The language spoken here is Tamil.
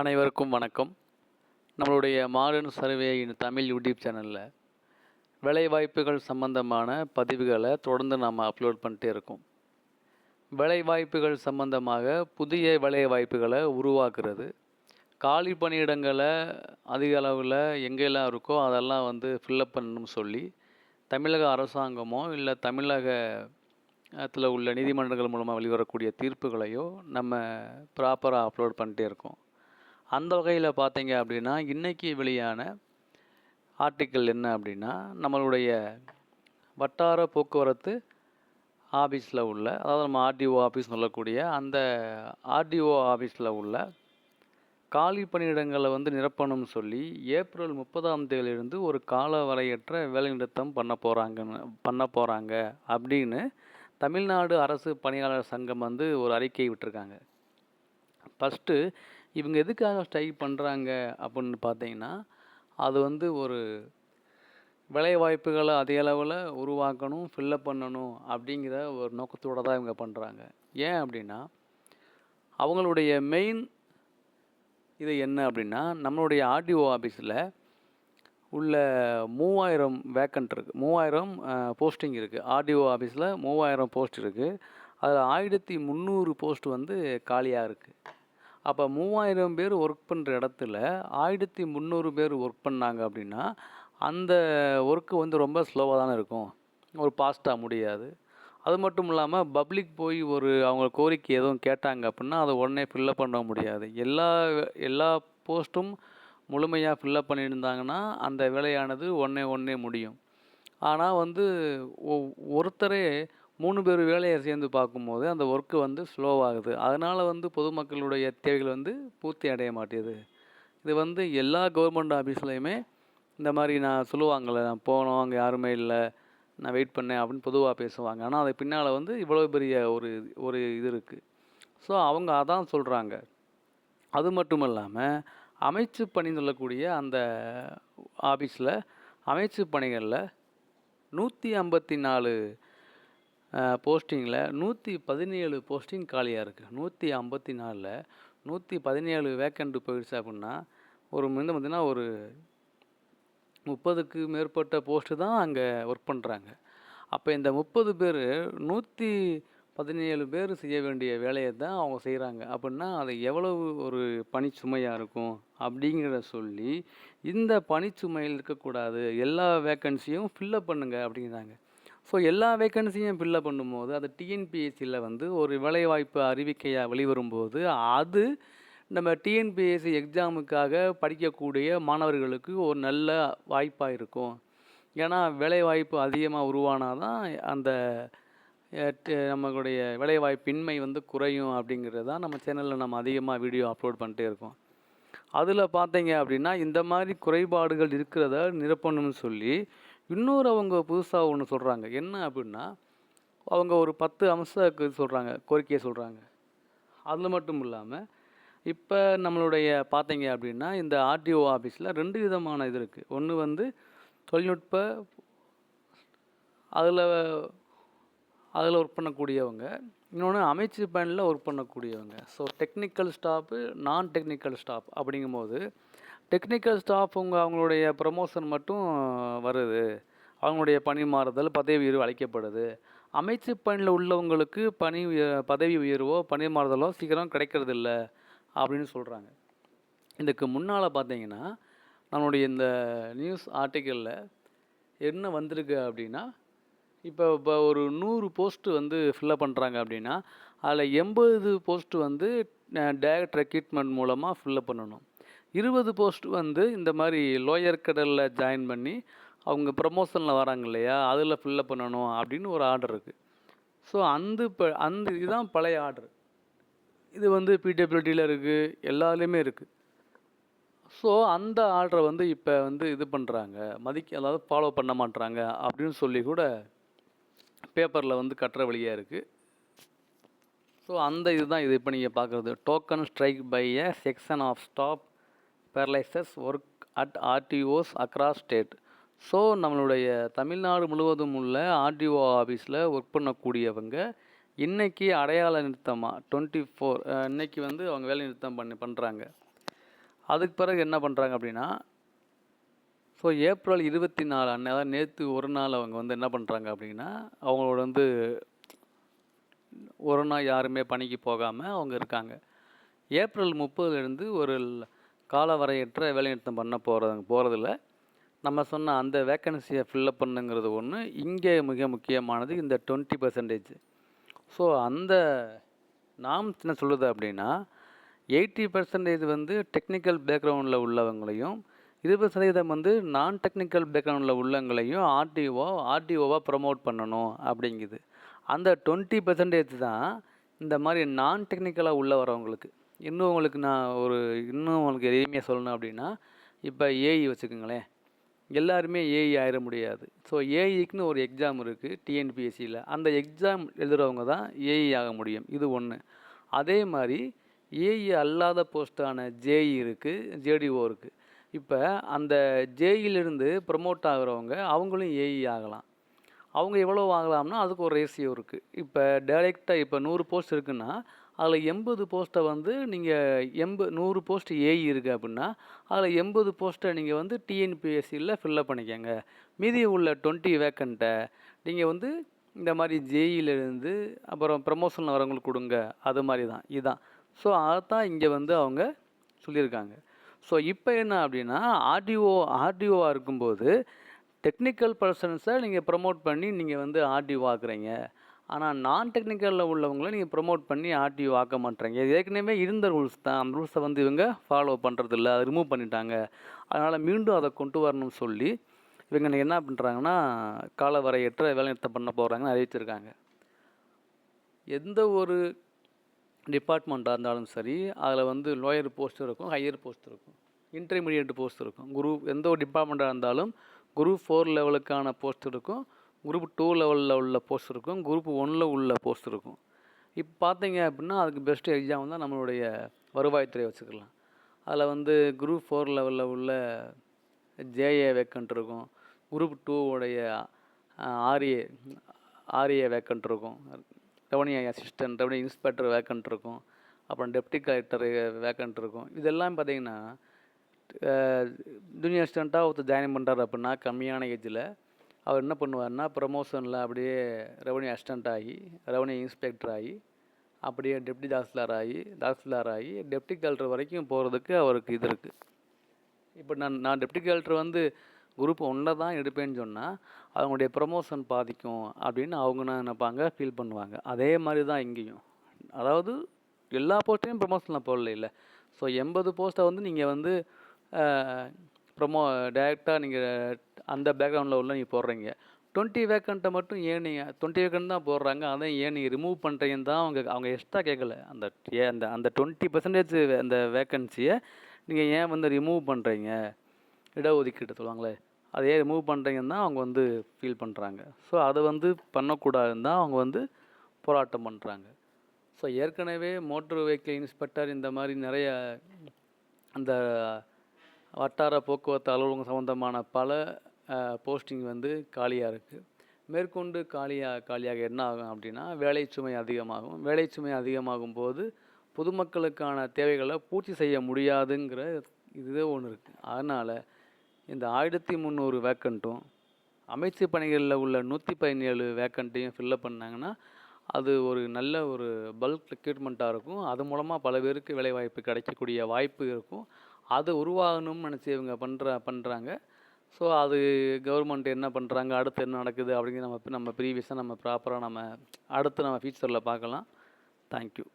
அனைவருக்கும் வணக்கம். நம்மளுடைய modern survey in Tamil YouTube சேனலில் வேலைவாய்ப்புகள் சம்பந்தமான பதிவுகளை தொடர்ந்து நாம் அப்லோட் பண்ணிட்டே இருக்கோம். வேலைவாய்ப்புகள் சம்பந்தமாக புதிய வேலைவாய்ப்புகளை உருவாக்குறது. காலி பணியிடங்களை அதிக அளவில் எங்கெல்லாம் இருக்கோ அதெல்லாம் வந்து ஃபில்லப் பண்ணணும்னு சொல்லி தமிழக அரசாங்கமோ இல்லை தமிழகத்தில் உள்ள நீதிமன்றங்கள் மூலமாக வெளிவரக்கூடிய தீர்ப்புகளையோ நம்ம ப்ராப்பராக அப்லோட் பண்ணிட்டே இருக்கோம். அந்த வகையில் பார்த்தீங்க அப்படின்னா இன்றைக்கி வெளியான ஆர்டிக்கல் என்ன அப்படின்னா நம்மளுடைய வட்டார போக்குவரத்து ஆஃபீஸில் உள்ள அதாவது நம்ம ஆர்டிஓ ஆஃபீஸ் சொல்லக்கூடிய அந்த ஆர்டிஓ ஆஃபீஸில் உள்ள காலி பணியிடங்களை வந்து நிரப்பணும்னு சொல்லி ஏப்ரல் முப்பதாம் தேதியிலிருந்து ஒரு கால வரையற்ற வேலைநிறுத்தம் பண்ண போகிறாங்கன்னு பண்ண போகிறாங்க அப்படின்னு தமிழ்நாடு அரசு பணியாளர் சங்கம் வந்து ஒரு அறிக்கை விட்டுருக்காங்க. ஃபஸ்ட்டு இவங்க எதுக்காக ஸ்ட்ரைக் பண்ணுறாங்க அப்படின்னு பார்த்தீங்கன்னா அது வந்து ஒரு வேலைவாய்ப்புகளை அதிக அளவில் உருவாக்கணும் ஃபில்லப் பண்ணணும் அப்படிங்கிற ஒரு நோக்கத்தோடு தான் இவங்க பண்ணுறாங்க ஏன் அப்படின்னா அவங்களுடைய மெயின் இது என்ன அப்படின்னா நம்மளுடைய ஆர்டிஓ ஆஃபீஸில் உள்ள மூவாயிரம் வேக்கண்ட் இருக்குது மூவாயிரம் போஸ்டிங் இருக்குது ஆர்டிஓ ஆஃபீஸில் மூவாயிரம் போஸ்ட் இருக்குது அதில் ஆயிரத்தி முந்நூறு போஸ்ட் வந்து காலியாக இருக்குது அப்போ மூவாயிரம் பேர் ஒர்க் பண்ணுற இடத்துல ஆயிரத்தி முந்நூறு பேர் ஒர்க் பண்ணாங்க அப்படின்னா அந்த ஒர்க்கு வந்து ரொம்ப ஸ்லோவாக தானே இருக்கும். ஒரு ஃபாஸ்ட்டாக முடியாது. அது மட்டும் இல்லாமல் பப்ளிக் போய் ஒரு அவங்க கோரிக்கை எதுவும் கேட்டாங்க அப்படின்னா அதை உடனே ஃபில்லப் பண்ண முடியாது. எல்லா எல்லா போஸ்ட்டும் முழுமையாக ஃபில்லப் பண்ணியிருந்தாங்கன்னா அந்த வேலையானது ஒன்றே ஒன்றே முடியும். ஆனால் வந்து ஒ- ஒருத்தரே மூணு பேர் வேலையை சேர்ந்து பார்க்கும்போது அந்த ஒர்க்கு வந்து ஸ்லோவாகுது அதனால் வந்து பொதுமக்களுடைய தேவைகள் வந்து பூர்த்தி அடைய மாட்டேது. இது வந்து எல்லா கவர்மெண்ட் ஆஃபீஸ்லேயுமே இந்த மாதிரி நான் சொல்லுவாங்கள்ல நான் போனோம் அங்கே யாருமே இல்லை நான் வெயிட் பண்ணேன் அப்படின்னு பொதுவாக பேசுவாங்க. ஆனால் அது பின்னால் வந்து இவ்வளோ பெரிய ஒரு ஒரு இது இருக்குது ஸோ அவங்க அதான் சொல்கிறாங்க அது மட்டும் இல்லாமல் அமைச்சு பணி சொல்லக்கூடிய அந்த ஆஃபீஸில் அமைச்சு பணிகளில் நூற்றி ஐம்பத்தி நாலு போஸ்டிங்கில் நூற்றி பதினேழு போஸ்டிங் காலியாக இருக்குது நூற்றி ஐம்பத்தி நாலில் நூற்றி பதினேழு வேக்கண்ட் போயிடுச்சு அப்படின்னா ஒரு வந்து பார்த்திங்கன்னா ஒரு முப்பதுக்கு மேற்பட்ட போஸ்ட்டு தான் அங்கே ஒர்க் பண்ணுறாங்க. அப்போ இந்த முப்பது பேர் நூற்றி பதினேழு பேர் செய்ய வேண்டிய வேலையை தான் அவங்க செய்கிறாங்க. அப்படின்னா அது எவ்வளவு ஒரு பணிச்சுமையாக இருக்கும் அப்படிங்கிறத சொல்லி இந்த பணிச்சுமையில் இருக்கக்கூடாது எல்லா வேக்கன்சியும் ஃபில்லப் பண்ணுங்கள் அப்படிங்கிறாங்க. ஸோ எல்லா வேக்கன்சியும் ஃபில்லப் பண்ணும்போது அது டிஎன்பிஎஸ்சியில் வந்து ஒரு வேலைவாய்ப்பு அறிவிக்கையாக வெளிவரும்போது அது நம்ம டிஎன்பிஎஸ்சி எக்ஸாமுக்காக படிக்கக்கூடிய மாணவர்களுக்கு ஒரு நல்ல வாய்ப்பாக இருக்கும். ஏன்னா வேலைவாய்ப்பு அதிகமாக உருவானால் தான் அந்த நம்மளுடைய வேலைவாய்ப்பின்மை வந்து குறையும் அப்படிங்கிறது தான் நம்ம சேனலில் நம்ம அதிகமாக வீடியோ அப்லோட் பண்ணிட்டே இருக்கோம். அதில் பார்த்தீங்க அப்படின்னா இந்த மாதிரி குறைபாடுகள் இருக்கிறத நிரப்பணும்னு சொல்லி இன்னொரு அவங்க புதுசாக ஒன்று சொல்கிறாங்க என்ன அப்படின்னா அவங்க ஒரு பத்து அம்சத்துக்கு சொல்கிறாங்க கோரிக்கையை சொல்கிறாங்க அதில் மட்டும் இல்லாமல் இப்போ நம்மளுடைய பார்த்தீங்க அப்படின்னா இந்த ஆர்டிஓ ஆஃபீஸில் ரெண்டு விதமான இது இருக்குது ஒன்று வந்து தொழில்நுட்ப அதில் அதில் ஒர்க் பண்ணக்கூடியவங்க. இன்னொன்று அமைச்சு பயனில் ஒர்க் பண்ணக்கூடியவங்க. ஸோ டெக்னிக்கல் ஸ்டாஃபு நான் டெக்னிக்கல் ஸ்டாஃப் அப்படிங்கும்போது டெக்னிக்கல் ஸ்டாஃப் உங்கள் அவங்களுடைய ப்ரமோஷன் மட்டும் வருது. அவங்களுடைய பணி மாறுதல் பதவி உயர்வு அளிக்கப்படுது. அமைச்சு பணியில் உள்ளவங்களுக்கு பணி பதவி உயர்வோ பணி மாறுதலோ சீக்கிரம் கிடைக்கிறதில்ல அப்படின்னு சொல்கிறாங்க இதுக்கு முன்னால் பார்த்தீங்கன்னா நம்மளுடைய இந்த நியூஸ் ஆர்டிக்கலில் என்ன வந்திருக்கு அப்படின்னா இப்போ இப்போ ஒரு நூறு போஸ்ட்டு வந்து ஃபில்லப் பண்ணுறாங்க அப்படின்னா அதில் எண்பது போஸ்ட்டு வந்து டேரக்ட் ரெக்ரூட்மெண்ட் மூலமாக ஃபில்லப் பண்ணணும். இருபது போஸ்ட் வந்து இந்த மாதிரி லோயர் கடலில் ஜாயின் பண்ணி அவங்க ப்ரமோஷனில் வராங்க இல்லையா? அதில் ஃபில்லப் பண்ணணும் அப்படின்னு ஒரு ஆர்டர் இருக்குது ஸோ அந்த இப்போ அந்த இதுதான் பழைய ஆர்டர் இது வந்து பிடபிள்யூடியில் இருக்குது எல்லாத்துலேயுமே இருக்குது ஸோ அந்த ஆர்டரை வந்து இப்போ வந்து இது பண்ணுறாங்க மதிக்க அதாவது ஃபாலோ பண்ண மாட்றாங்க அப்படின்னு சொல்லி கூட பேப்பரில் வந்து கட்டுற வழியாக இருக்குது ஸோ அந்த இதுதான் இது இப்போ நீங்கள் பார்க்குறது token strike by a section of staff paralyses work at RTOs across state so நம்மளுடைய தமிழ்நாடு முழுவதும் உள்ள ஆர்டிஓ ஆஃபீஸில் ஒர்க் பண்ணக்கூடியவங்க இன்றைக்கி அடையாள நிறுத்தமாக டுவெண்ட்டி ஃபோர் இன்னைக்கு வந்து அவங்க வேலை நிறுத்தம் பண்ணி பண்ணுறாங்க அதுக்கு பிறகு என்ன பண்ணுறாங்க அப்படின்னா ஸோ ஏப்ரல் இருபத்தி நாலு அன்னை அதாவது நேற்று ஒரு நாள் அவங்க வந்து என்ன பண்ணுறாங்க அப்படின்னா அவங்களோட வந்து ஒரு நாள் யாருமே பணிக்கு போகாமல் அவங்க இருக்காங்க. ஏப்ரல் முப்பதுலேருந்து ஒரு காலவரையற்ற வேலைநிறுத்தம் பண்ண போகிறது போகிறதில்ல நம்ம சொன்ன அந்த வேக்கன்சியை ஃபில்லப் பண்ணுங்கிறது ஒன்று இங்கே மிக முக்கியமானது இந்த டுவெண்ட்டி பர்சன்டேஜ் ஸோ அந்த நாம் என்ன சொல்லுது அப்படின்னா எயிட்டி பர்சன்டேஜ் வந்து டெக்னிக்கல் பேக்ரவுண்டில் உள்ளவங்களையும் இருபது சதவீதம் வந்து நான் டெக்னிக்கல் பேக்ரவுண்டில் உள்ளவங்களையும் ஆர்டிஓ ஆர்டிஓவாக ப்ரமோட் பண்ணணும் அப்படிங்குது. அந்த டுவெண்ட்டி பர்சன்டேஜ் தான் இந்த மாதிரி நான் டெக்னிக்கலாக உள்ள வரவங்களுக்கு. இன்னும் உங்களுக்கு நான் ஒரு இன்னும் உங்களுக்கு எளிமையாக சொல்லணும் அப்படின்னா இப்போ ஏஇ வச்சுக்கோங்களேன். எல்லாருமே ஏஇ ஆயிட முடியாது. ஸோ ஏஇக்குன்னு ஒரு எக்ஸாம் இருக்குது டிஎன்பிஎஸ்சியில் அந்த எக்ஸாம் எழுதுகிறவங்க தான் ஏஇ ஆக முடியும். இது ஒன்று அதே மாதிரி ஏஇ அல்லாத போஸ்ட்டான ஜேஇ இருக்குது ஜேடிஓ இருக்குது இப்போ அந்த ஜேஇலிருந்து ப்ரமோட் ஆகுறவங்க அவங்களும் ஏஇ ஆகலாம். அவங்க எவ்வளோ வாங்கலாம்னா அதுக்கு ஒரு ரேஷியோ இருக்குது இப்போ டைரெக்டாக இப்போ நூறு போஸ்ட் இருக்குன்னா அதில் எண்பது போஸ்ட்டை வந்து நீங்கள் எண்பது நூறு போஸ்ட் ஏஇ இருக்குது அப்படின்னா அதில் எண்பது போஸ்ட்டை நீங்கள் வந்து டிஎன்பிஎஸ்சியில் ஃபில்லப் பண்ணிக்கோங்க. மீதி உள்ள டுவெண்ட்டி வேக்கண்ட்டை நீங்கள் வந்து இந்த மாதிரி ஜேஇலேருந்து அப்புறம் ப்ரமோஷன் வரவங்களுக்கு கொடுங்க. அது மாதிரி தான். இதுதான் ஸோ அதைத்தான் இங்கே வந்து அவங்க சொல்லியிருக்காங்க. ஸோ இப்போ என்ன அப்படின்னா ஆர்டிஓ ஆர்டிஓவாக இருக்கும்போது டெக்னிக்கல் பர்சன்ஸை நீங்கள் ப்ரமோட் பண்ணி நீங்கள் வந்து ஆர்டிஓ ஆக்குறீங்க. ஆனால் நான் டெக்னிக்கலில் உள்ளவங்கள நீங்கள் ப்ரொமோட் பண்ணி ஆர்டிஓ ஆக்க மாட்டேறீங்க. இது ஏற்கனவே இருந்த ரூல்ஸ் தான். அந்த ரூல்ஸை வந்து இவங்க ஃபாலோ பண்ணுறதில்ல அதை ரிமூவ் பண்ணிட்டாங்க. அதனால் மீண்டும் அதை கொண்டு வரணும்னு சொல்லி இவங்க என்ன பண்ணுறாங்கன்னா காலவரையற்ற வேலைநிறுத்தம் பண்ண போகிறாங்கன்னு அறிவிச்சிருக்காங்க. எந்த ஒரு டிபார்ட்மெண்ட்டாக இருந்தாலும் சரி அதில் வந்து லோயர் போஸ்ட் இருக்கும் ஹையர் போஸ்ட் இருக்கும். இன்டர்மீடியட் போஸ்ட் இருக்கும். குரூப் எந்த ஒரு டிபார்ட்மெண்ட்டாக இருந்தாலும் குரூப் ஃபோர் லெவலுக்கான போஸ்ட் இருக்கும். குரூப் டூ லெவலில் உள்ள போஸ்ட் இருக்கும் குரூப் ஒனில் உள்ள போஸ்ட் இருக்கும். இப்போ பார்த்தீங்க அப்படின்னா அதுக்கு பெஸ்ட் எக்ஸாம் தான் நம்மளுடைய வருவாய்த்துறை வச்சுக்கலாம். அதில் வந்து குரூப் ஃபோர் லெவலில் உள்ள ஜேஏ வேக்கண்ட் இருக்கும். குரூப் டூ உடைய ஆர்ஏ ஆர்ஏ வேக்கண்ட் இருக்கும். Revenue assistant revenue inspector vacant இருக்கும். அப்புறம் டெப்டி கலெக்டர் வேக்கண்ட் இருக்கும். இதெல்லாம் பார்த்தீங்கன்னா ஜூனியர் அசிஸ்டண்ட்டாக ஒருத்தர் ஜாயின் பண்ணுறாரு அப்படின்னா கம்மியான ஏஜில் அவர் என்ன பண்ணுவார்னா ப்ரமோஷனில் அப்படியே ரெவன்யூ அசிஸ்டண்ட் ஆகி ரெவன்யூ இன்ஸ்பெக்டர் ஆகி அப்படியே டெப்டி தாசில்தார் ஆகி தாசில்தார் ஆகி டெப்டி கலெக்டர் வரைக்கும் போகிறதுக்கு அவருக்கு இது இருக்குது இப்போ நான் நான் டெப்டி கலெக்டர் வந்து குரூப் ஒன்றை தான் எடுப்பேன்னு சொன்னால் அவங்களுடைய ப்ரமோஷன் பாதிக்கும் அப்படின்னு அவங்க என்ன நினைப்பாங்க ஃபீல் பண்ணுவாங்க. அதே மாதிரி தான் இங்கேயும். அதாவது எல்லா போஸ்ட்டையும் ப்ரமோஷனில் போடல இல்லை ஸோ எண்பது போஸ்ட்டை வந்து நீங்கள் வந்து ப்ரொமோ டைரெக்டாக நீங்கள் அந்த பேக்ரவுண்டில் உள்ள நீங்கள் போடுறீங்க. டுவெண்ட்டி வேக்கண்ட்டை மட்டும் ஏன் நீங்கள் டுவெண்ட்டி வேக்கண்ட் தான் போடுறாங்க அதை ஏன் நீங்கள் ரிமூவ் பண்ணுறீங்கன்னு தான் அவங்க அவங்க எக்ஸ்ட்ரா கேட்கல அந்த ஏன் அந்த அந்த டுவெண்ட்டி பர்சன்டேஜ் அந்த வேக்கன்சியை நீங்கள் ஏன் வந்து ரிமூவ் பண்ணுறீங்க இடஒதுக்கீடு சொல்லுவாங்களே அதை ஏன் ரிமூவ் பண்ணுறீங்கன்னு தான் அவங்க வந்து ஃபீல் பண்ணுறாங்க ஸோ அதை வந்து பண்ணக்கூடாதுன்னு தான் அவங்க வந்து போராட்டம் பண்ணுறாங்க ஸோ ஏற்கனவே மோட்டர் வெஹிக்கிள் இன்ஸ்பெக்டர் இந்த மாதிரி நிறைய அந்த வட்டார போக்குவரத்து அலுவலகம் சம்மந்தமான பல போஸ்டிங் வந்து காலியாக இருக்குது மேற்கொண்டு காலியாக காலியாக என்ன ஆகும் அப்படின்னா வேலை சுமை அதிகமாகும். வேலை சுமை அதிகமாகும் போது பொதுமக்களுக்கான தேவைகளை பூர்த்தி செய்ய முடியாதுங்கிற இதுவே ஒன்று இருக்குது அதனால் இந்த ஆயிரத்தி முந்நூறு வேக்கண்ட்டும் அமைச்சு பணிகளில் உள்ள நூற்றி பதினேழு வேக்கண்ட்டையும் ஃபில்லப் பண்ணாங்கன்னா அது ஒரு நல்ல ஒரு பல்க் ரெக்ரூட்மெண்ட்டாக இருக்கும். அது மூலமாக பல பேருக்கு வேலைவாய்ப்பு கிடைக்கக்கூடிய வாய்ப்பு இருக்கும். அது உருவாகணும்னு நினச்சி இவங்க பண்ணுற பண்ணுறாங்க ஸோ அது கவர்மெண்ட் என்ன பண்ணுறாங்க அடுத்து என்ன நடக்குது அப்படிங்கிற நம்ம நம்ம ப்ரீவியஸாக நம்ம ப்ராப்பராக நம்ம அடுத்து நம்ம ஃபியூச்சரில் பார்க்கலாம். தேங்க்யூ